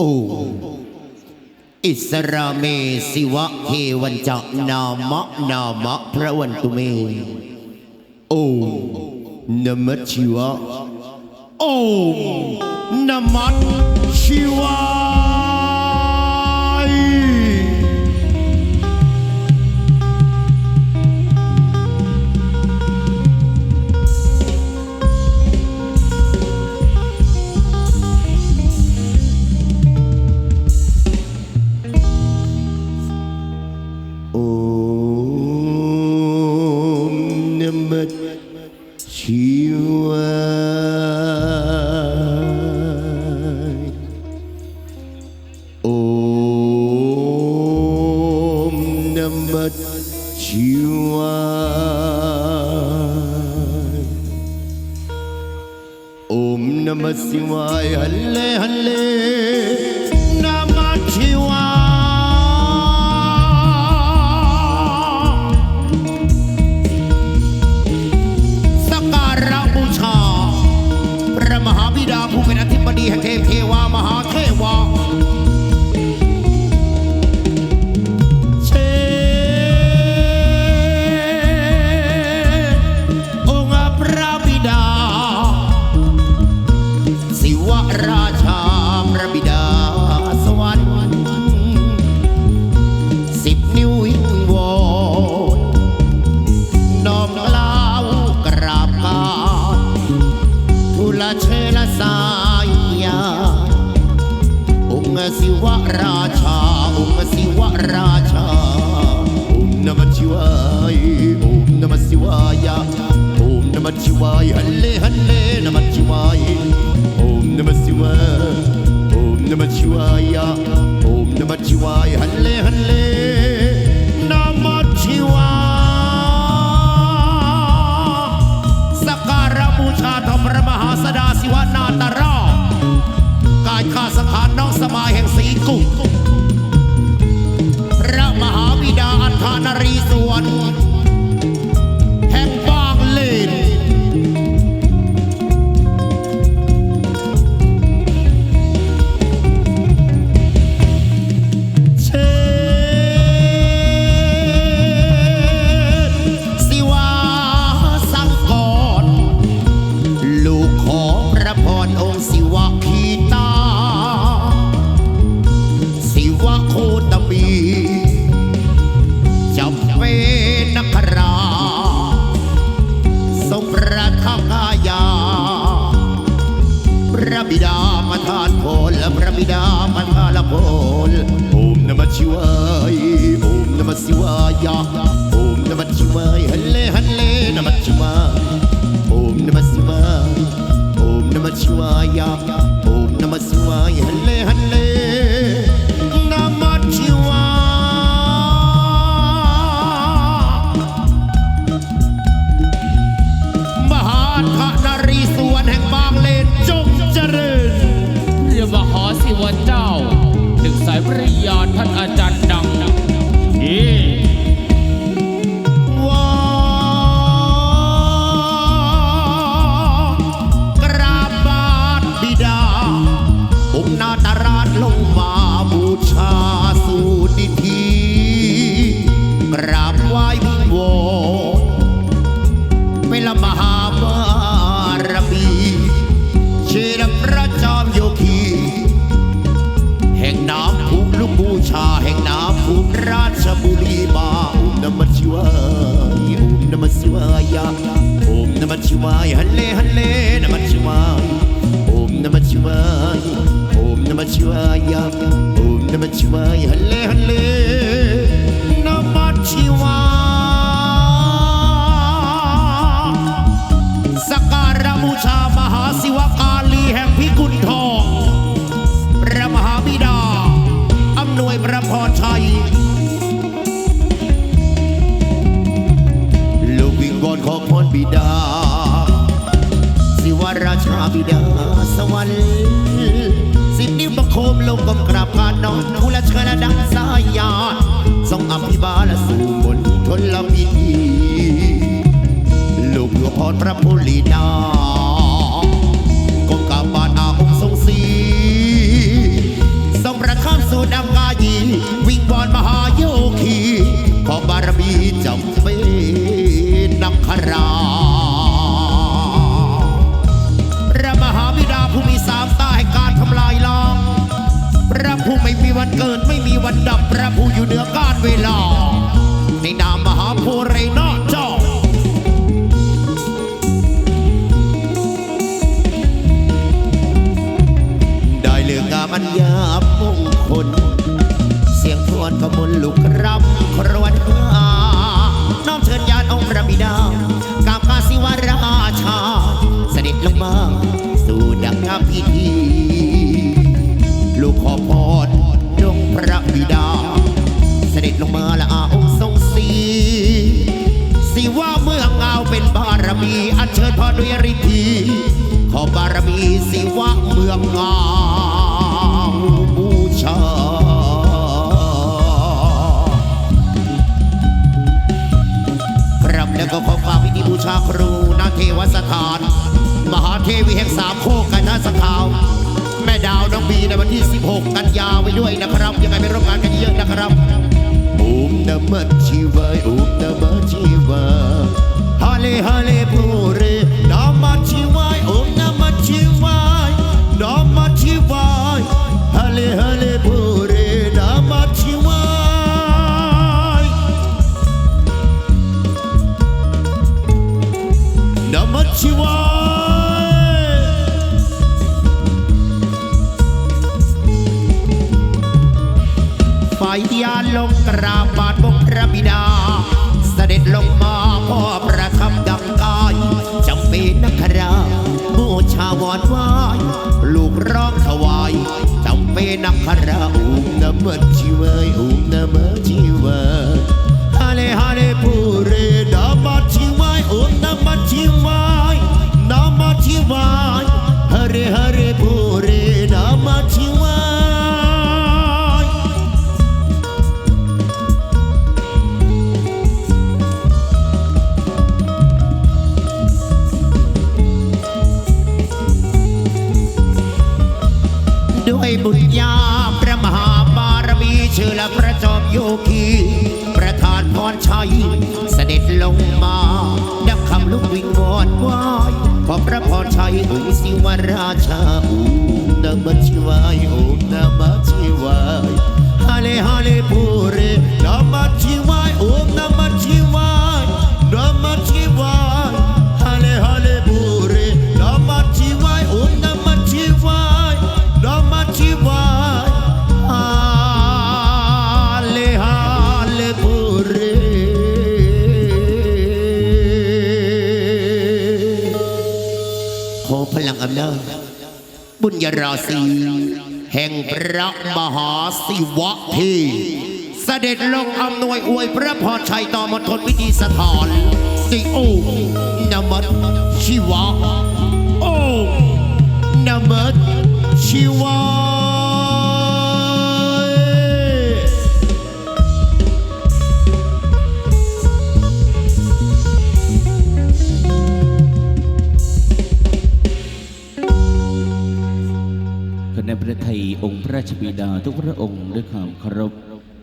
อูอิสราเมสิวะเทวันจะนามะนามะพระวันตุเมโอนมัชชีวะโอนมัชชีวะ but you are. Om Namah Shivaya, Halle Halle, Namah Shivaya. ละเชละสายยาองค์ศิวราชาองค์ศิวราชาองค์นมัชิวายองค์นมัชิวายาองค์นมัชิวายฮัลเลฮัลเลนมัชิวายองค์นมัชิวายองค์นมัชิวาย الله Shivaya. Om Namah Shivaya. Halle Halle Namah Shivaya. Om Namah Shivaya. Om Namah Shivaya. Om Namah Shivaya. Halle Halle Namah Shivaya. บิดาสวรรค์สิบนิ้วประโคมลงก้มกราบพาน้องคุลเชิญดังสายญาทรงอภิบาลสู่บนทนละมีลูกหลวงพ่อพระพุลีนา เกิดไม่มีวันดับพระผู้อยู่เหนือการเวลา ในนามมหาโพเรนาเจ้าได้เลือกงามอันยามงคล เสียงทวนขมลลุกรำครวญหาน้อมเชิญญาณองค์พระบิดากราบกาศิวราชา เสด็จลงมาสู่ดังงามพิธี งพระบิดา เสด็จลงมาละอาองค์ทรงสีสิว่าเมืองเงาเป็นบารมีอันเชิญพรด้วยฤทธีขอบารมีสิว่าเมืองเงาบูชาครับแล้วก็ขอฝากพิธีบูชาครูนาเทวสถาน มหาเทวีแห่งสามโคกกันนะสกาว แม่ดาวน้องบีในวันที่ 16 กันยาไว้ด้วยนะครับ ยังไงไปร่วมงานกันเยอะนะครับอุมนมัดชีวายอุมนมัดชีวายฮาเลฮาเลพูเรนามัดชีวายอุมนมัดชีวายนามัดชีวายฮาเลฮาเลพูเรนามัดชีวาย Namah Shivaya ยยาลงกราบบาทบกพระบิดา เสด็จลงมาพ่อประคำดังกายจำเป็นนักราบูชาวอนวายลูกร้องถวายจำเป็นนักราอุมนมัดชิวายอุมนมัดชิวยฮาเลฮาเลปูเรนามัดชิวายอุมนมัดชิวายนามัดชิวายฮาเรฮาเรปู ด้วยบุญญาพระมหาบารมีเชื่อและพระจอมโยคี ประธานพรชัย เสด็จลงมาดังคำลุกวิงวอนวายขอพระพรชัยองค์สิวราชาอุมนมัชชิวายอุมนมัชชิวายฮาเลฮาเลปูเรนมัชชิวายอุมนมัชชิวาย ญราศีแห่งพระมหาศิวะทีเสด็จลงอำนวยอวยพระพรชัยต่อมณฑลพิธีสถานสิโอ้นมัสชิวะโอ้นมัสชิวายคณะ บิดาทุกพระองค์ด้วยความเคารพ